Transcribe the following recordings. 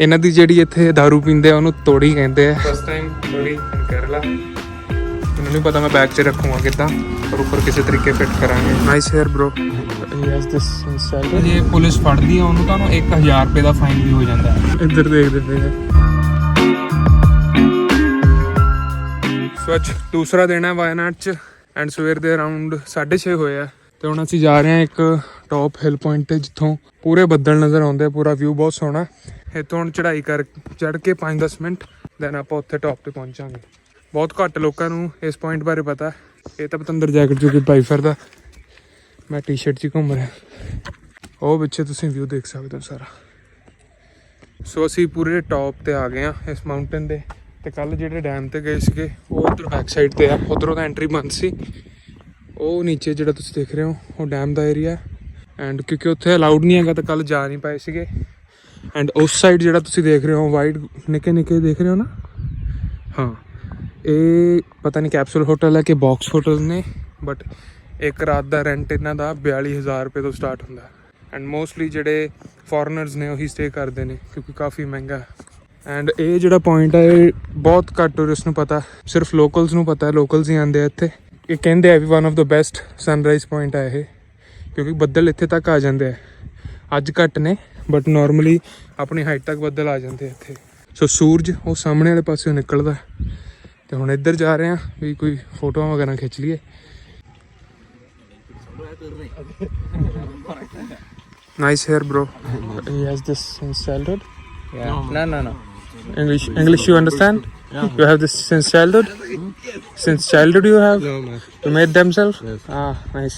ਇਹਨਾਂ ਦੀ ਜਿਹੜੀ ਇੱਥੇ दारू ਪੀਂਦੇ ਆ ਉਹਨੂੰ ਤੋੜੀ ਕਹਿੰਦੇ ਆ। ਫਸਟ ਟਾਈਮ ਤੋੜੀ ਇਨ ਕੇਰਲਾ ਮੈਨੂੰ ਨਹੀਂ ਪਤਾ ਮੈਂ ਬੈਗ 'ਚ ਰੱਖੂਗਾ ਕਿੱਦਾਂ ਪਰ ਉੱਪਰ ਕਿਸੇ ਤਰੀਕੇ ਫਿੱਟ ਕਰਾਂਗੇ। Nice hair bro yes this style ਜੇ ਪੁਲਿਸ ਫੜਦੀ ਆ ਉਹਨੂੰ ਤੁਹਾਨੂੰ 1000 ਰੁਪਏ ਦਾ ਫਾਈਨ ਵੀ ਹੋ ਜਾਂਦਾ ਹੈ। ਇੱਧਰ ਦੇਖਦੇ ਪਏ ਆ। ਸੋ ਅੱਜ ਦੂਸਰਾ ਦਿਨ ਹੈ ਵਾਇਨਾਡ ਚ ਐਂਡ ਸਵੇਰ ਦੇ ਅਰਾਊਂਡ 6:30 ਹੋਏ ਆ। ਤੇ ਹੁਣ ਅਸੀਂ ਜਾ ਰਹੇ ਹਾਂ ਇੱਕ ਟੌਪ ਹਿਲ ਪੁਆਇੰਟ ਤੇ ਜਿੱਥੋਂ ਪੂਰੇ ਬੱਦਲ ਨਜ਼ਰ ਆਉਂਦੇ ਆ ਪੂਰਾ ਵਿਊ ਬਹੁਤ ਸੋਹਣਾ। ਇੱਥੋਂ ਹੁਣ ਚੜ੍ਹਾਈ ਕਰ, ਚੜ੍ਹ ਕੇ 5-10 ਮਿੰਟ ਦੈਨ ਆਪਾਂ ਉੱਥੇ ਟੌਪ ਤੇ ਪਹੁੰਚਾਂਗੇ ਬਹੁਤ ਘੱਟ ਲੋਕਾਂ ਨੂੰ ਇਸ ਪੁਆਇੰਟ ਬਾਰੇ ਪਤਾ। ਇਹ ਤਾਂ ਪਤੰਦਰ ਜੈਕਟ ਜੋ ਕਿ ਪਾਈ ਫਿਰਦਾ ਮੈਂ ਟੀ-ਸ਼ਰਟ 'ਚ ਹੀ ਘੁੰਮ ਰਿਹਾ। ਉਹ ਪਿੱਛੇ ਤੁਸੀਂ ਵਿਊ ਦੇਖ ਸਕਦੇ ਹੋ ਸਾਰਾ। ਸੋ ਅਸੀਂ ਪੂਰੇ ਟੌਪ ਤੇ ਆ ਗਏ ਆ ਇਸ ਮਾਊਂਟੇਨ ਦੇ। ਤੇ ਕੱਲ ਜਿਹੜੇ ਡੈਮ ਤੇ ਗਏ ਸੀਗੇ, ਉਹ ਉਧਰ ਬੈਕ ਸਾਈਡ ਤੇ ਆ। ਉਧਰੋਂ ਤਾਂ ਐਂਟਰੀ ਬੰਦ ਸੀ। ਉਹ ਨੀਚੇ ਜਿਹੜਾ ਤੁਸੀਂ ਦੇਖ ਰਹੇ ਹੋ, ਉਹ ਡੈਮ ਦਾ ਏਰੀਆ ਐਂਡ ਕਿਉਂਕਿ ਉੱਥੇ ਅਲਾਉਡ ਨਹੀਂ ਹੈਗਾ, ਤਾਂ ਕੱਲ ਜਾ ਨਹੀਂ ਪਾਏ ਸੀਗੇ। ਐਂਡ ਉਸ ਸਾਈਡ ਜਿਹੜਾ ਤੁਸੀਂ ਦੇਖ ਰਹੇ ਹੋ ਵਾਈਟ ਨਿੱਕੇ ਨਿੱਕੇ ਦੇਖ ਰਹੇ ਹੋ ਨਾ? ਹਾਂ। ਇਹ ਪਤਾ ਨਹੀਂ ਕੈਪਸੂਲ ਹੋਟਲ ਹੈ ਕਿ ਬਾਕਸ ਹੋਟਲ ਨੇ ਬਟ ਇੱਕ ਰਾਤ ਦਾ ਰੈਂਟ ਇਹਨਾਂ ਦਾ 42000 ਰੁਪਏ ਤੋਂ ਸਟਾਰਟ ਹੁੰਦਾ ਐਂਡ ਮੋਸਟਲੀ ਜਿਹੜੇ ਫੋਰਨਰਸ ਨੇ ਉਹੀ ਸਟੇ ਕਰਦੇ ਨੇ, ਕਿਉਂਕਿ ਕਾਫੀ ਮਹਿੰਗਾ ਐਂਡ ਇਹ ਜਿਹੜਾ ਪੁਆਇੰਟ ਹੈ, ਇਹ ਬਹੁਤ ਘੱਟ ਟੂਰਿਸਟ ਨੂੰ ਪਤਾ, ਸਿਰਫ ਲੋਕਲਸ ਨੂੰ ਪਤਾ ਲੋਕਲਸ ਹੀ ਆਉਂਦੇ ਆ ਇੱਥੇ। ਇਹ ਕਹਿੰਦੇ ਆ ਵੀ one of the best sunrise point ਹੈ ਇਹ, ਕਿਉਂਕਿ ਬੱਦਲ ਇੱਥੇ ਤੱਕ ਆ ਜਾਂਦੇ ਆ। ਅੱਜ ਘੱਟ ਨੇ ਬਟ ਨਾਰਮਲੀ ਆਪਣੀ ਹਾਈਟ ਤੱਕ ਬੱਦਲ ਆ ਜਾਂਦੇ ਆ ਇੱਥੇ ਸੋ ਸੂਰਜ ਉਹ ਸਾਹਮਣੇ ਵਾਲੇ ਪਾਸਿਓਂ ਨਿਕਲਦਾ ਤੇ ਹੁਣ ਇੱਧਰ ਜਾ ਰਹੇ ਆ ਵੀ ਕੋਈ ਫੋਟੋਆਂ ਵਗੈਰਾ ਖਿੱਚ ਲਈਏ nice hair bro yes this since childhood Yeah. No, no, no. english english you understand you have this since childhood since childhood you have No, man. you made themselves ah nice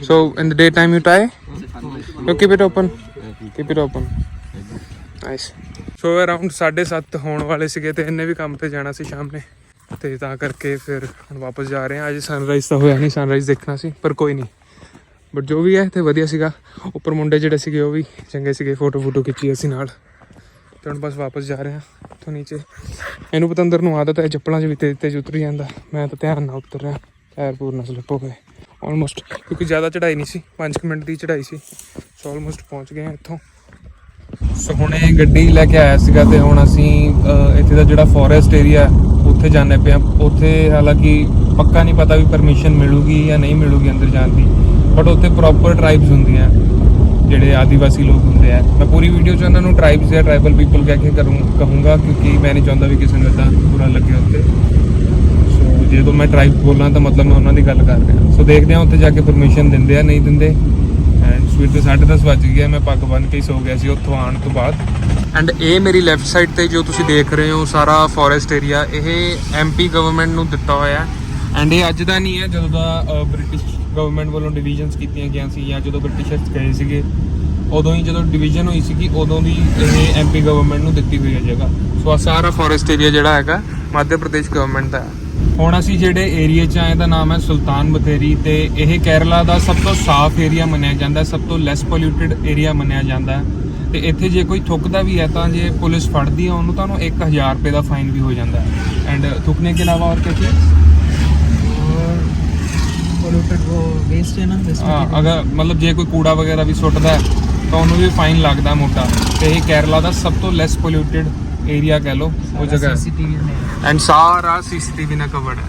so in the daytime you tie you keep it open keep it open nice. So, around 7:30 ਹੋਣ ਵਾਲੇ ਸੀਗੇ ਤੇ ਇਹਨੇ ਵੀ ਕੰਮ ਤੇ ਜਾਣਾ ਸੀ ਸ਼ਾਮ ਨੇ। ਤੇ ਤਾਂ ਕਰਕੇ ਫਿਰ ਹੁਣ ਵਾਪਸ ਜਾ ਰਹੇ ਹਾਂ। ਅੱਜ ਸਨਰਾਈਜ਼ ਤਾਂ ਹੋਇਆ ਨਹੀਂ ਸਨਰਾਈਜ਼ ਦੇਖਣਾ ਸੀ, ਪਰ ਕੋਈ ਨਹੀਂ। ਬਟ ਜੋ ਵੀ ਹੈ, ਤੇ ਵਧੀਆ ਸੀਗਾ। ਉੱਪਰ ਮੁੰਡੇ ਜਿਹੜੇ ਸੀਗੇ, ਉਹ ਵੀ ਚੰਗੇ ਸੀਗੇ। ਫੋਟੋ ਫੋਟੋ ਖਿੱਚੀ ਅਸੀਂ ਨਾਲ। ਤੇ ਹੁਣ ਬਸ ਵਾਪਸ ਜਾ ਰਹੇ ਹਾਂ ਤੋਂ ਨੀਚੇ। ਇਹਨੂੰ ਪਤੰਦਰ ਨੂੰ ਆਦਤ ਹੈ ਚੱਪਲਾਂ 'ਚ ਵੀ ਤੇਜ਼ ਤੇਜ਼ ਉਤਰ ਜਾਂਦਾ। ਮੈਂ ਤਾਂ ਧਿਆਨ ਨਾਲ ਉਤਰ ਰਿਹਾ। ਪੈਰ ਪੂਰਨਾ ਸਲਿੱਪ ਹੋ। ਗਏ ਆਲਮੋਸਟ ਕਿਉਂਕਿ ਜ਼ਿਆਦਾ ਚੜਾਈ ਨਹੀਂ ਸੀ। 5 ਮਿੰਟ ਦੀ ਚੜਾਈ ਸੀ। ਸੋ ਆਲਮੋਸਟ ਪਹੁੰਚ ਗਏ ਹਾਂ ਇੱਥੋਂ। ਸੋ ਹੁਣੇ ਗੱਡੀ ਲੈ ਕੇ ਆਇਆ ਸੀਗਾ ਤੇ ਹੁਣ ਅਸੀਂ ਇੱਥੇ ਦਾ ਜਿਹੜਾ ਫੋਰੈਸਟ ਏਰੀਆ ਉੱਥੇ ਜਾਂਦੇ ਪਏ ਹਾਂ। ਉੱਥੇ ਹਾਲਾਂਕਿ ਪੱਕਾ ਨਹੀਂ ਪਤਾ ਵੀ ਪਰਮਿਸ਼ਨ ਮਿਲੂਗੀ ਜਾਂ ਨਹੀਂ ਮਿਲੂਗੀ ਅੰਦਰ ਜਾਣ ਦੀ। ਬਟ ਉੱਥੇ ਪ੍ਰੋਪਰ ਟ੍ਰਾਈਬਸ ਹੁੰਦੀਆਂ ਜਿਹੜੇ ਆਦੀਵਾਸੀ ਲੋਕ ਹੁੰਦੇ ਆ। ਮੈਂ ਪੂਰੀ ਵੀਡੀਓ 'ਚ ਉਹਨਾਂ ਨੂੰ ਟ੍ਰਾਈਬਸ ਜਾਂ ਟ੍ਰਾਈਬਲ ਪੀਪਲ ਕਹਿ ਕੇ ਕਰੂੰ, ਕਹੂੰਗਾ ਕਿਉਂਕਿ ਮੈਂ ਨਹੀਂ ਚਾਹੁੰਦਾ ਵੀ ਕਿਸੇ ਨੂੰ ਇਦਾਂ ਬੁਰਾ ਲੱਗੇ ਉੱਥੇ। ਸੋ ਜਦੋਂ ਮੈਂ ਟ੍ਰਾਈਬ ਬੋਲਾਂ ਤਾਂ ਮਤਲਬ ਮੈਂ ਉਹਨਾਂ ਦੀ ਗੱਲ ਕਰ ਰਿਹਾ। ਸੋ ਦੇਖਦੇ ਹਾਂ ਉੱਥੇ ਜਾ ਕੇ ਪਰਮਿਸ਼ਨ ਦਿੰਦੇ ਆ, ਨਹੀਂ ਦਿੰਦੇ। ਐਂਡ ਸਵੇਰ ਦੇ 10:30 ਵੱਜ ਗਿਆ ਮੈਂ ਪੱਗ ਬੰਨ ਕੇ ਹੀ ਸੋ ਗਿਆ ਸੀ ਉੱਥੋਂ ਆਉਣ ਤੋਂ ਬਾਅਦ। ਐਂਡ ਇਹ ਮੇਰੀ ਲੈਫਟ ਸਾਈਡ ਤੇ ਜੋ ਤੁਸੀਂ ਦੇਖ ਰਹੇ ਹੋ ਸਾਰਾ ਫੋਰੈਸਟ ਏਰੀਆ ਇਹ ਐਮਪੀ ਗਵਰਨਮੈਂਟ ਨੂੰ ਦਿੱਤਾ ਹੋਇਆ ਹੈ। ਐਂਡ ਇਹ ਅੱਜ ਦਾ ਨਹੀਂ ਹੈ, ਜਦੋਂ ਦਾ ਬ੍ਰਿਟਿਸ਼ ਗਵਰਨਮੈਂਟ ਵੱਲੋਂ ਡਿਵੀਜ਼ਨਸ ਕੀਤੀਆਂ ਗਈਆਂ ਸੀ ਜਾਂ ਜਦੋਂ ਬ੍ਰਿਟਿਸ਼ਰਸ ਗਏ ਸੀਗੇ। ਉਦੋਂ ਹੀ ਜਦੋਂ ਡਿਵੀਜ਼ਨ ਹੋਈ ਸੀਗੀ, ਉਦੋਂ ਦੀ ਇਹ ਐਮਪੀ ਗਵਰਨਮੈਂਟ ਨੂੰ ਦਿੱਤੀ ਹੋਈ ਹੈ ਜਗ੍ਹਾ। ਸੋ ਆ ਸਾਰਾ ਫੋਰੈਸਟ ਏਰੀਆ ਜਿਹੜਾ ਹੈਗਾ, ਮੱਧ ਪ੍ਰਦੇਸ਼ ਗਵਰਨਮੈਂਟ ਦਾ ਹੈ। ਹੁਣ ਅਸੀਂ ਜਿਹੜੇ ਏਰੀਆ 'ਚ ਆਏ ਦਾ ਨਾਮ ਹੈ ਸੁਲਤਾਨ ਬਥੇਰੀ ਤੇ ਇਹ ਕੇਰਲਾ ਦਾ ਸਭ ਤੋਂ ਸਾਫ਼ ਏਰੀਆ ਮੰਨਿਆ ਜਾਂਦਾ ਹੈ ਸਭ ਤੋਂ ਲੈਸ ਪੋਲਿਊਟਡ ਏਰੀਆ ਮੰਨਿਆ ਜਾਂਦਾ ਹੈ ਤੇ ਇੱਥੇ ਜੇ ਕੋਈ ਥੁੱਕਦਾ ਵੀ ਹੈ ਤਾਂ ਜੇ ਪੁਲਿਸ ਫੜਦੀ ਹੈ ਉਹਨੂੰ ਤੁਹਾਨੂੰ 1000 ਰੁਪਏ ਦਾ ਫਾਈਨ ਵੀ ਹੋ ਜਾਂਦਾ ਹੈ ਐਂਡ ਥੁੱਕਣੇ के अलावा और क्या चीज़ और पोल्यूटेड वो वेस्ट है ना वेस्ट ਹਾਂ ਅਗਰ ਮਤਲਬ ਜੇ ਕੋਈ ਕੂੜਾ ਵਗੈਰਾ ਵੀ ਸੁੱਟਦਾ ਹੈ ਤਾਂ ਉਹਨੂੰ ਵੀ ਫਾਈਨ ਲੱਗਦਾ ਮੋਟਾ ਤੇ ਇਹ ਕੇਰਲਾ ਦਾ ਸਭ ਤੋਂ ਲੈਸ ਪੋਲਿਊਟਡ ਏਰੀਆ ਕਹਿ ਲਓ ਉਹ ਜਗ੍ਹਾ అండ్ సారా సీసీటీవీన కవర్డ్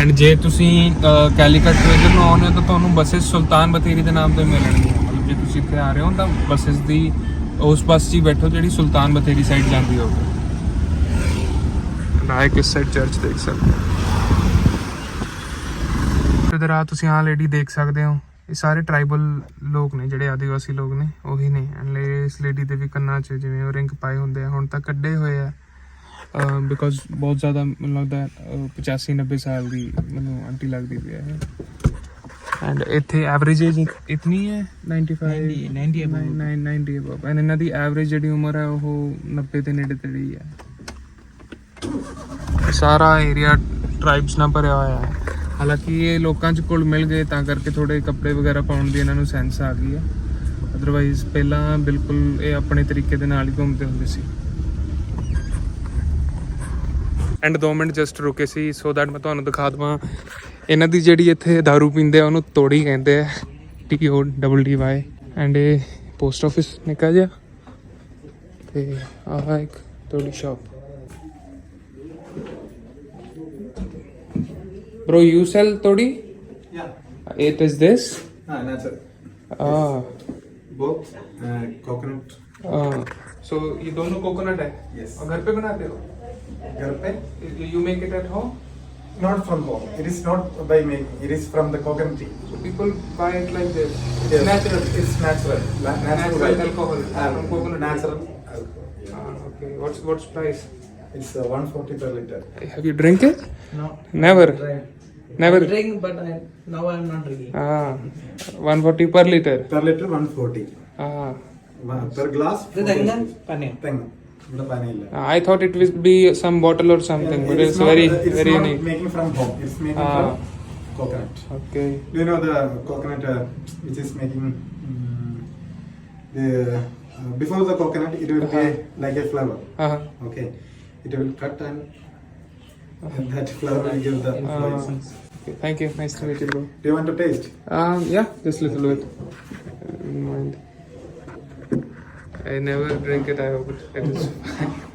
ਐਂਡ ਜੇ ਤੁਸੀਂ ਕੈਲੀਕਟ ਤੋਂ ਇਧਰ ਨੂੰ ਆਉਂਦੇ ਤਾਂ ਤੁਹਾਨੂੰ ਬੱਸਸ ਸੁਲਤਾਨ ਬਤੇਰੀ ਦੇ ਨਾਮ ਤੋਂ ਮਿਲਣਗੀਆਂ। ਮਤਲਬ ਜੇ ਤੁਸੀਂ ਇੱਥੇ ਆ ਰਹੇ ਹੋ ਤਾਂ ਬੱਸਸ ਦੀ, ਉਸ ਪਾਸ ਹੀ ਬੈਠੋ ਜਿਹੜੀ ਸੁਲਤਾਨ ਬਤੇਰੀ ਸਾਈਡ ਜਾਂਦੀ ਹੋਵੇ। ਨਾ ਇੱਕ ਸਾਈਡ ਚਰਚ ਦੇਖ ਸਕਦੇ ਹੋ। ਤੇ ਦਰਾ ਤੁਸੀਂ ਆ ਲੇਡੀ ਦੇਖ ਸਕਦੇ ਹੋ। ਇਹ ਸਾਰੇ ਟ੍ਰਾਈਬਲ ਲੋਕ ਨੇ ਜਿਹੜੇ ਆਦੀਵਾਸੀ ਲੋਕ ਨੇ ਉਹੀ ਨੇ। ਐਂਡ ਇਸ ਲੇਡੀ ਦੇ ਵੀ ਕੰਨਾਂ 'ਚ ਜਿਵੇਂ ਉਹ ਰਿੰਗ ਪਾਏ ਹੁੰਦੇ ਆ ਹੁਣ ਤਾਂ ਕੱਢੇ ਹੋਏ ਆ। ਬਿਕੋਜ਼ ਬਹੁਤ ਜ਼ਿਆਦਾ ਮੈਨੂੰ ਲੱਗਦਾ ਹੈ, ਅਹ, 85 90 ਸਾਲ ਦੀ ਮੈਨੂੰ ਆਂਟੀ ਲੱਗਦੀ ਪਈ ਹੈ। ਐਂਡ ਇੱਥੇ ਐਵਰੇਜ ਏਜ ਇਤਨੀ ਹੈ? 95 90 90 above. 90 ਅਬਵ ਐਂਡ ਇਹਨਾਂ ਦੀ ਐਵਰੇਜ ਜਿਹੜੀ ਉਮਰ ਹੈ ਉਹ 90 ਦੇ ਨੇੜੇ ਤੇੜੇ ਹੀ ਹੈ। ਸਾਰਾ ਏਰੀਆ ਟ੍ਰਾਈਬਸ ਨਾਲ ਭਰਿਆ ਹੋਇਆ ਹੈ। ਹਾਲਾਂਕਿ ਇਹ ਲੋਕਾਂ ਚ ਕੋਲ ਮਿਲ ਗਏ, ਤਾਂ ਕਰਕੇ ਥੋੜੇ ਕੱਪੜੇ ਵਗੈਰਾ ਪਾਉਣ ਦੀ ਇਹਨਾਂ ਨੂੰ ਸੈਂਸ ਆ ਗਈ ਹੈ। ਅਦਰਵਾਈਜ਼ ਪਹਿਲਾਂ ਬਿਲਕੁਲ ਇਹ ਆਪਣੇ ਤਰੀਕੇ ਦੇ ਨਾਲ ਹੀ ਘੁੰਮਦੇ ਹੁੰਦੇ ਸੀ। ਐਂਡ 2 ਮਿੰਟ ਜਸਟ ਰੁਕੇ ਸੀ ਸੋ ਦੈਟ ਮੈਂ ਤੁਹਾਨੂੰ ਦਿਖਾ ਦਵਾਂ। ਇਹਨਾਂ ਦੀ ਜਿਹੜੀ ਇੱਥੇ दारू ਪੀਂਦੇ ਆ, ਉਹਨੂੰ ਤੋੜੀ ਕਹਿੰਦੇ ਆ। T O double D Y and ਇਹ ਪੋਸਟ ਆਫਿਸ ਨਿਕਾ ਜਿਹਾ। ਤੇ ਆਹ ਇੱਕ toddy shop bro you sell todi Yeah. it is this Ah, that's it. ah Both uh, coconut. ah so ये दोनों कोकोनट है Yes. और घर पे बनाते हो Garpe. you make it at home Not from home. It is not by making. It is from the coconut tree. so people buy it like this it's Yes. natural It's natural. La- natural, Natural right. alcohol Ah, from coconut. Natural alcohol. yeah. ah, okay what's what's price It's uh, 140 per liter. have you drink it No. never Right. never drink, but I, now I'm not drinking. Ah, 140 per liter. Per liter 140. Ah. Per glass. per tanga? Pane. I thought it would be some bottle or something, yeah, but it's, it's not, very, it's very not unique. making from home. It's making ah. from coconut. Okay. Do you know the coconut uh, which is making um, the uh, before the coconut it will uh -huh. be uh-huh. like a flower. Uh -huh. Okay. It will cut and, and that flower will give the ah. influence. Uh -huh okay, thank you. Nice to meet you, bro. Do you want to taste? Um, yeah, just a little bit. Don't mind. I never drink it. I hope it, is fine.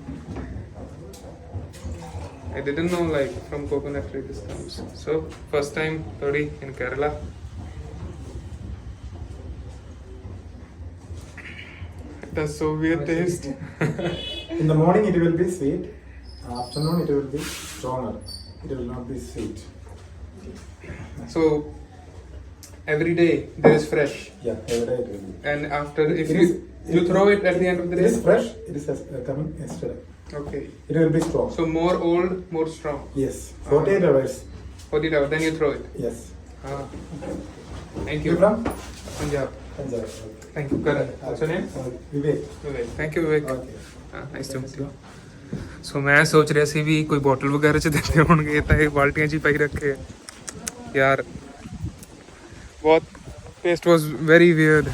I didn't know like from coconut tree this comes. So first time Todi in Kerala. That's so weird taste. In the morning it will be sweet. Afternoon it will be stronger. It will not be sweet. So every day there is fresh, Yeah, every day it will be. and after if It you is- you throw it at the end of the It is day. fresh. It is uh, coming yesterday. Okay. It will be strong. So more old, more strong. yes, 48 hours. Forty hours, then you throw it. Yes. Ah. Thank You you. from? Punjab. Punjab. Okay. Thank you. Karan. What's your name? Uh, Vivek. Vivek. Thank you, Vivek. Okay. Nice to meet you so ਮੈਂ ਸੋਚ ਰਿਹਾ ਸੀ ਵੀ ਕੋਈ bottle ਵਗੈਰਾ ਚ ਦਿੰਦੇ ਹੋਣਗੇ ਤਾਂ ਇਹ ਬਾਲਟੀਆਂ 'ਚ ਹੀ ਪਾਈ ਰੱਖੇ ਆ। ਯਾਰ। ਬਹੁਤ ਟੇਸਟ ਵਾਸ ਵੈਰੀ ਵੀਅਰਡ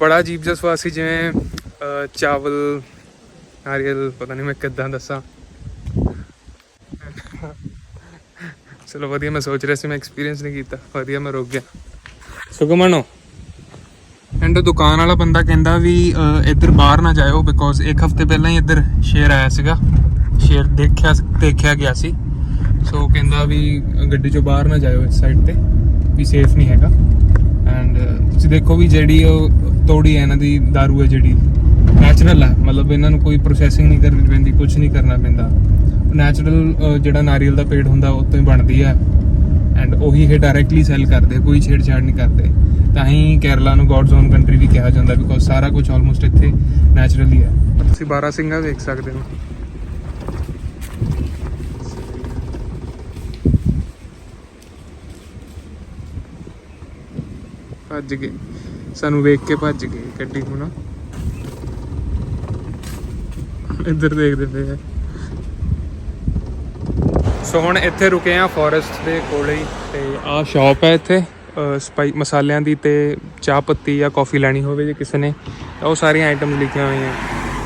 ਬੜਾ ਅਜੀਬ ਜਿਹਾ ਸਵਾਦ ਸੀ, ਜਿਵੇਂ ਚਾਵਲ, ਨਾਰੀਅਲ, ਪਤਾ ਨਹੀਂ ਮੈਂ ਕਿੱਦਾਂ ਦੱਸਾਂ। ਚਲੋ, ਵਧੀਆ ਮੈਂ ਸੋਚ ਰਿਹਾ ਸੀ, ਮੈਂ ਐਕਸਪੀਰੀਅੰਸ ਨਹੀਂ ਕੀਤਾ। ਵਧੀਆ ਮੈਂ ਰੁਕ ਗਿਆ। ਸੁਗਮਨੋ ਐਂਡ ਦੁਕਾਨ ਵਾਲਾ ਬੰਦਾ ਕਹਿੰਦਾ ਵੀ ਇੱਧਰ ਬਾਹਰ ਨਾ ਜਾਇਓ ਬਿਕੋਜ਼ ਇੱਕ ਹਫ਼ਤੇ ਪਹਿਲਾਂ ਹੀ ਇੱਧਰ ਸ਼ੇਰ ਆਇਆ ਸੀਗਾ। ਸ਼ੇਰ ਦੇਖਿਆ ਦੇਖਿਆ ਗਿਆ ਸੀ। ਸੋ ਕਹਿੰਦਾ ਵੀ ਗੱਡੀ ਚੋਂ ਬਾਹਰ ਨਾ ਜਾਇਓ ਇਸ ਸਾਈਡ ਤੇ, ਵੀ ਸੇਫ ਨਹੀਂ ਹੈਗਾ। ਐਂਡ ਤੁਸੀਂ ਦੇਖੋ ਵੀ ਜਿਹੜੀ ਉਹ ਤੋੜੀ ਹੈ, ਇਹਨਾਂ ਦੀ दारू ਹੈ ਜਿਹੜੀ ਨੈਚੁਰਲ ਹੈ। ਮਤਲਬ ਇਹਨਾਂ ਨੂੰ ਕੋਈ ਪ੍ਰੋਸੈਸਿੰਗ ਨਹੀਂ ਕਰਨੀ ਪੈਂਦੀ ਕੁਝ ਨਹੀਂ ਕਰਨਾ ਪੈਂਦਾ। ਨੈਚੁਰਲ ਜਿਹੜਾ ਨਾਰੀਅਲ ਦਾ ਪੇੜ ਹੁੰਦਾ, ਉਹ ਤੋਂ ਹੀ ਬਣਦੀ ਹੈ। ਐਂਡ ਉਹੀ ਇਹ ਡਾਇਰੈਕਟਲੀ ਸੈਲ ਕਰਦੇ, ਕੋਈ ਛੇੜਛਾੜ ਨਹੀਂ ਕਰਦੇ। ਤਾਂ ਹੀ ਕੇਰਲਾ ਨੂੰ ਗੋਡ ਜ਼ੋਨ ਕੰਟਰੀ ਵੀ ਕਿਹਾ ਜਾਂਦਾ ਬਿਕੋਜ਼ ਸਾਰਾ ਕੁਝ ਆਲਮੋਸਟ ਇੱਥੇ ਨੈਚੁਰਲੀ ਹੈ। ਤੁਸੀਂ ਬਾਰਾ ਸਿੰਘਾ ਵੇਖ ਸਕਦੇ ਹੋ। ਭੱਜ ਗਏ। ਸਾਨੂੰ ਵੇਖ ਕੇ ਭੱਜ ਗਏ ਗੱਡੀ ਹੁਣ ਇੱਧਰ ਦੇਖਦੇ ਪਏ ਆ। ਸੋ ਹੁਣ ਇੱਥੇ ਰੁਕੇ ਆ ਫੋਰੈਸਟ ਦੇ ਕੋਲੇ ਹੀ ਤੇ ਆਹ ਸ਼ਾਪ ਹੈ ਇੱਥੇ। ਸਪਾਈ ਮਸਾਲਿਆਂ ਦੀ ਤੇ ਚਾਹ ਪੱਤੀ ਜਾਂ ਕਾਫੀ ਲੈਣੀ ਹੋਵੇ ਜੇ ਕਿਸੇ ਨੇ। ਤਾਂ ਉਹ ਸਾਰੀਆਂ ਆਈਟਮਸ ਲਿਖੀਆਂ ਹੋਈਆਂ।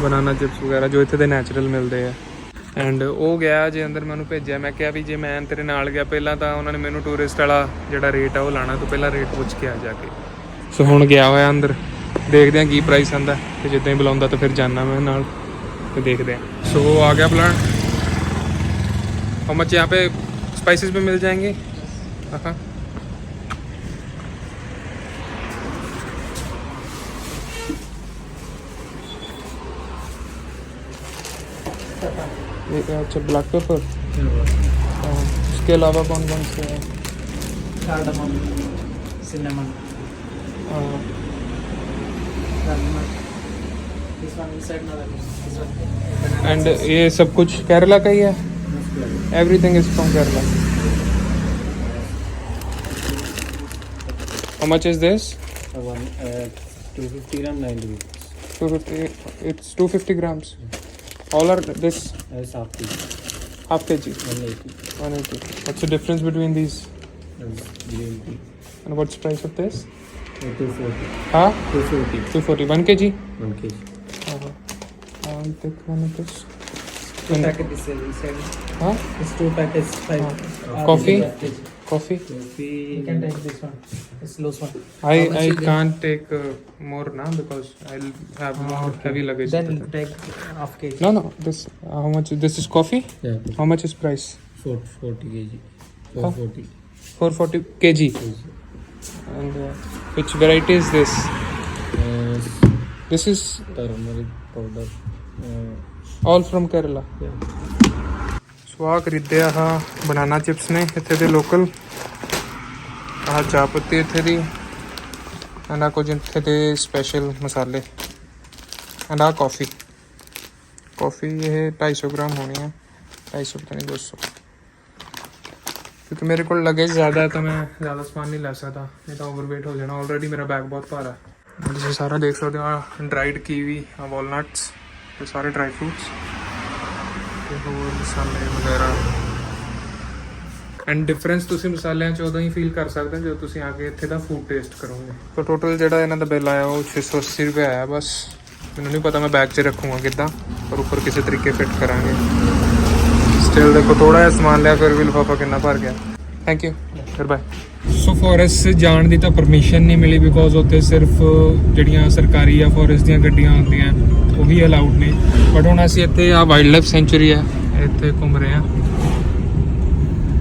ਬਨਾਨਾ ਚਿਪਸ ਵਗੈਰਾ ਜੋ ਇੱਥੇ ਦੇ ਨੈਚੁਰਲ ਮਿਲਦੇ ਆ। ਐਂਡ ਉਹ ਗਿਆ ਜੇ ਅੰਦਰ ਮੈਨੂੰ ਭੇਜਿਆ ਮੈਂ ਕਿਹਾ ਵੀ ਜੇ ਮੈਂ ਤੇਰੇ ਨਾਲ ਗਿਆ ਪਹਿਲਾਂ ਤਾਂ ਉਹਨਾਂ ਨੇ ਮੈਨੂੰ ਟੂਰਿਸਟ ਵਾਲਾ ਜਿਹੜਾ ਰੇਟ ਆ ਉਹ ਲਾਣਾ ਤੂੰ ਪਹਿਲਾਂ ਰੇਟ ਪੁੱਛ ਕੇ ਆ ਜਾ ਕੇ ਸੋ ਹੁਣ ਗਿਆ ਹੋਇਆ ਅੰਦਰ ਦੇਖਦੇ ਆ ਕੀ ਪ੍ਰਾਈਸ ਆਂਦਾ ਤੇ ਜਿੱਦਾਂ ਹੀ ਬੁਲਾਉਂਦਾ ਤਾਂ ਫਿਰ ਜਾਣਾ ਮੈਂ ਨਾਲ ਤੇ ਦੇਖਦੇ ਆ ਸੋ ਆ ਗਿਆ ਪਲਾਨ How much यहाँ पे स्पाइसेस भी मिल जाएंगे हाँ ये अच्छा ब्लैक पेपर इसके अलावा कौन कौन से हैं? एंड हाँ। ये सब कुछ केरला का ही है? Everything is from Kerala How much is this? One, uh, 250 all are this That's half kg. half kg 180. 180 what's the difference between these and what's the price of this Uh, 240. huh 240. 240 1 kg 1 kg. uh-huh. i'll take one of this Two And- packet is inside. huh It's two packets. Five. Uh, Coffee? Half kg. coffee You can take this one. It's loose one. I I can't take uh, more now because I'll have more heavy luggage. Then take half kg. no, no. This how much? This is coffee. Yeah. How much is price? 40 kg. Huh? 440. 440 kg. And uh, which variety is this? Uh, This is turmeric powder. Uh, all from Kerala. yeah. So ਆਹ ਖਰੀਦਿਆ ਆ banana chips ਨੇ ਇੱਥੇ ਦੇ local. ਆਹ ਚਾਹ ਪੱਤੀ ਇੱਥੇ ਦੀ। ਐਂਡ ਆਹ ਕੁਝ ਇੱਥੇ ਦੇ ਸਪੈਸ਼ਲ ਮਸਾਲੇ। ਐਂਡ ਆਹ ਕਾਫੀ ਕਾਫੀ ਇਹ 250 ਗ੍ਰਾਮ ਹੋਣੀ ਹੈ 250 ਪਤਾ ਨਹੀਂ 200 ਕਿਉਂਕਿ ਮੇਰੇ ਕੋਲ ਲਗੇਜ ਜ਼ਿਆਦਾ ਹੈ ਤਾਂ ਮੈਂ ਜ਼ਿਆਦਾ ਸਮਾਨ ਨਹੀਂ ਲੈ ਸਕਦਾ। ਨਹੀਂ ਤਾਂ ਓਵਰਵੇਟ ਹੋ ਜਾਣਾ। ਆਲਰੇਡੀ ਮੇਰਾ ਬੈਗ ਬਹੁਤ ਭਾਰਾ ਹੈ ਤੁਸੀਂ ਸਾਰਾ ਦੇਖ ਸਕਦੇ ਹੋ ਡਰਾਈਡ ਕੀਵੀ ਆ ਵਾਲਨਟਸ ਤੇ ਸਾਰੇ ਡਰਾਈ ਫਰੂਟਸ ਤੇ ਹੋਰ ਮਸਾਲੇ ਵਗੈਰਾ। ਐਂਡ ਡਿਫਰੈਂਸ ਤੁਸੀਂ ਮਸਾਲਿਆਂ 'ਚ ਉਦੋਂ ਹੀ ਫੀਲ ਕਰ ਸਕਦੇ ਹੋ ਜਦੋਂ ਤੁਸੀਂ ਆ ਕੇ ਇੱਥੇ ਦਾ ਫੂਡ ਟੇਸਟ ਕਰੋਗੇ। ਤਾਂ ਟੋਟਲ ਜਿਹੜਾ ਇਹਨਾਂ ਦਾ ਬਿੱਲ ਆਇਆ ਉਹ 680 ਰੁਪਏ ਆਇਆ ਬਸ। ਮੈਨੂੰ ਨਹੀਂ ਪਤਾ ਮੈਂ ਬੈਗ 'ਚ ਰੱਖੂਗਾ ਕਿੱਦਾਂ ਪਰ ਉੱਪਰ ਕਿਸੇ ਤਰੀਕੇ ਫਿੱਟ ਕਰਾਂਗੇ। ਸਟਿਲ ਦੇਖੋ ਥੋੜਾ ਜਿਹਾ ਸਮਾਨ ਲਿਆ ਫਿਰ ਵੀ ਲਿਫਾਫਾ ਕਿੰਨਾ ਭਰ ਗਿਆ। ਥੈਂਕ ਯੂ ਫਿਰ ਬਾਏ ਸੋ ਫੋਰੈਸਟ ਜਾਣ ਦੀ ਤਾਂ ਪਰਮਿਸ਼ਨ ਨਹੀਂ ਮਿਲੀ ਬਿਕੋਜ਼ ਉੱਥੇ ਸਿਰਫ ਜਿਹੜੀਆਂ ਸਰਕਾਰੀ ਆ ਫੋਰੈਸਟ ਦੀਆਂ ਗੱਡੀਆਂ ਆਉਂਦੀਆਂ ਉਹ ਵੀ ਅਲਾਉਡ ਨੇ। ਬਟ ਹੁਣ ਅਸੀਂ ਇੱਥੇ ਆ ਵਾਈਲਡ ਲਾਈਫ ਸੈਂਚੁਰੀ ਹੈ, ਇੱਥੇ ਘੁੰਮ ਰਹੇ ਹਾਂ।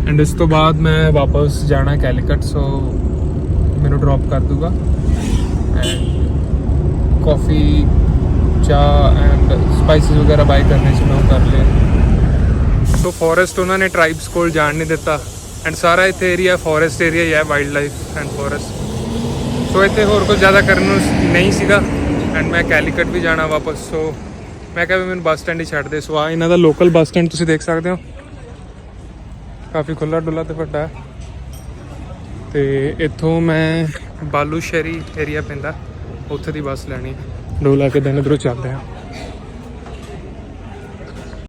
ਐਂਡ ਇਸ ਤੋਂ ਬਾਅਦ ਮੈਂ ਵਾਪਸ ਜਾਣਾ ਕੈਲੀਕਟ ਸੋ ਮੈਨੂੰ ਡ੍ਰੌਪ ਕਰ ਦੂਗਾ। ਐਂਡ ਕਾਫੀ ਚਾਹ ਐਂਡ ਸਪਾਈਸਿਸ ਵਗੈਰਾ ਬਾਈ ਕਰਨੇ ਸੀ, ਮੈਂ ਉਹ ਕਰ ਲਿਆ ਸੋ ਫੋਰੈਸਟ ਉਹਨਾਂ ਨੇ ਟ੍ਰਾਈਬਸ ਕੋਲ ਜਾਣ ਨਹੀਂ ਦਿੱਤਾ। ਐਂਡ ਸਾਰਾ ਇੱਥੇ ਏਰੀਆ ਫੋਰੈਸਟ ਏਰੀਆ ਹੀ ਹੈ wild life and forest so ਇੱਥੇ ਹੋਰ ਕੁਝ ਜ਼ਿਆਦਾ ਕਰਨ ਨੂੰ ਨਹੀਂ ਸੀਗਾ ਐਂਡ ਮੈਂ ਕੈਲੀਕਟ ਵੀ ਜਾਣਾ ਵਾਪਸ ਸੋ ਮੈਂ ਕਿਹਾ ਵੀ ਮੈਨੂੰ ਬੱਸ ਸਟੈਂਡ ਹੀ ਛੱਡ ਦੇ। ਸੋ ਆ ਇਹਨਾਂ ਦਾ ਲੋਕਲ ਬੱਸ ਸਟੈਂਡ ਤੁਸੀਂ ਦੇਖ ਸਕਦੇ ਹੋ। ਕਾਫੀ ਖੁੱਲਾ ਡੁੱਲਾ ਤੇ ਵੱਡਾ। ਹੈ। ਤੇ ਇੱਥੋਂ ਮੈਂ ਬਾਲੂ ਸ਼ਹਿਰੀ ਏਰੀਆ ਪੈਂਦਾ, ਉੱਥੇ ਦੀ ਬੱਸ ਲੈਣੀ ਡੋਲਾ ਕੇ ਦਿਨ ਇਧਰੋਂ ਚੱਲਦੇ ਆ